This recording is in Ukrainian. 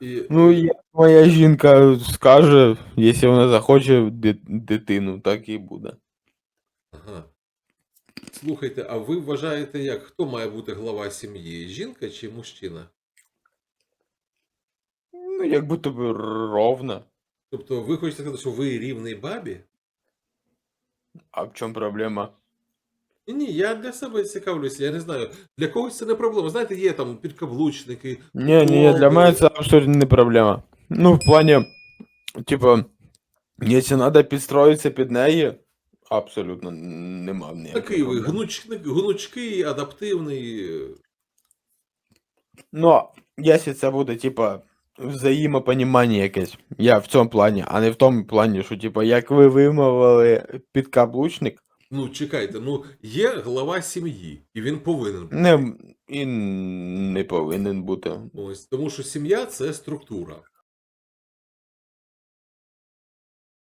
І Ну, як моя жінка скаже, якщо вона захоче дитину, так і буде. Ага. Слухайте, а ви вважаєте, як хто має бути глава сім'ї? Жінка чи мужчина? Ну, як будто би ровно. Тобто ви хочете сказати, що ви рівний бабі? А в чому проблема? Ні, ні, я для себе цікавлюся, я не знаю. Для когось це не проблема. Знаєте, є там підкаблучники. Ні, ні, для мене це абсолютно не проблема. Ну, в плані, типу, якщо треба підстроїтися під неї, абсолютно нема в ніяких Такий ви проблем. гнучкий, адаптивний. Ну, якщо це буде, типа, взаємопонімання якесь, я в цьому плані, а не в тому плані, що, типа, як ви вимовили підкаблучник, Ну, чекайте, ну є глава сім'ї, і він повинен бути. не, і не повинен бути. Ось, тому що сім'я це структура.